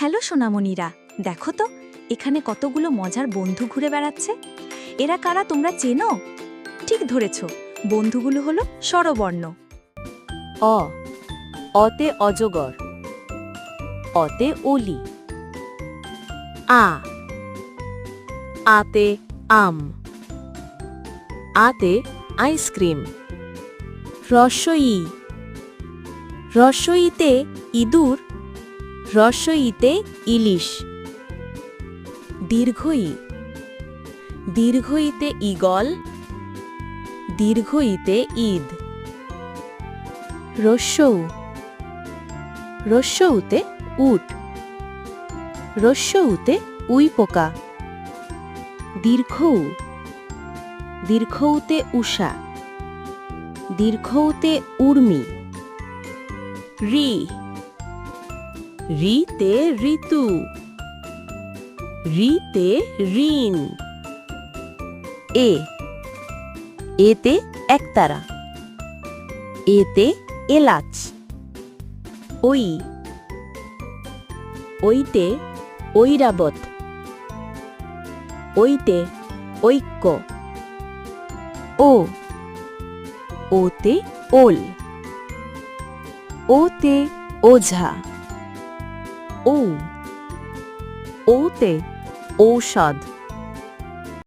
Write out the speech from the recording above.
Hello সোনামণিরা, দেখো তো, এখানে কতগুলো মজার বন্ধু ঘুরে বেড়াচ্ছে। এরা কারা তোমরা চেনো? ঠিক ধরেছ, বন্ধুগুলো হলো স্বরবর্ণ। অ, অতে অজগর। অতে অলি। আ, আতে আম। আতে আইসক্রিম। রসই। রসইতে ইঁদুর রসইতে ইলিশ। দীর্ঘই। দীর্ঘইতে ঈগল। দীর্ঘইতে ঈদ। রস্যৌ রস্যৌতে উট। রস্যৌতে উই পোকা দীর্ঘৌ। দীর্ঘৌতে উষা। দীর্ঘৌতে উর্মি। রি। রিতে ঋতু রিতে ঋণ। এ, এতে একতারা, এতে এলাচ। ওই, ওইতে ঐরাবত, ওইতে ঐক্য। ও, ওতে ওল, ওতে ওঝা। ও ওতে ঔষধ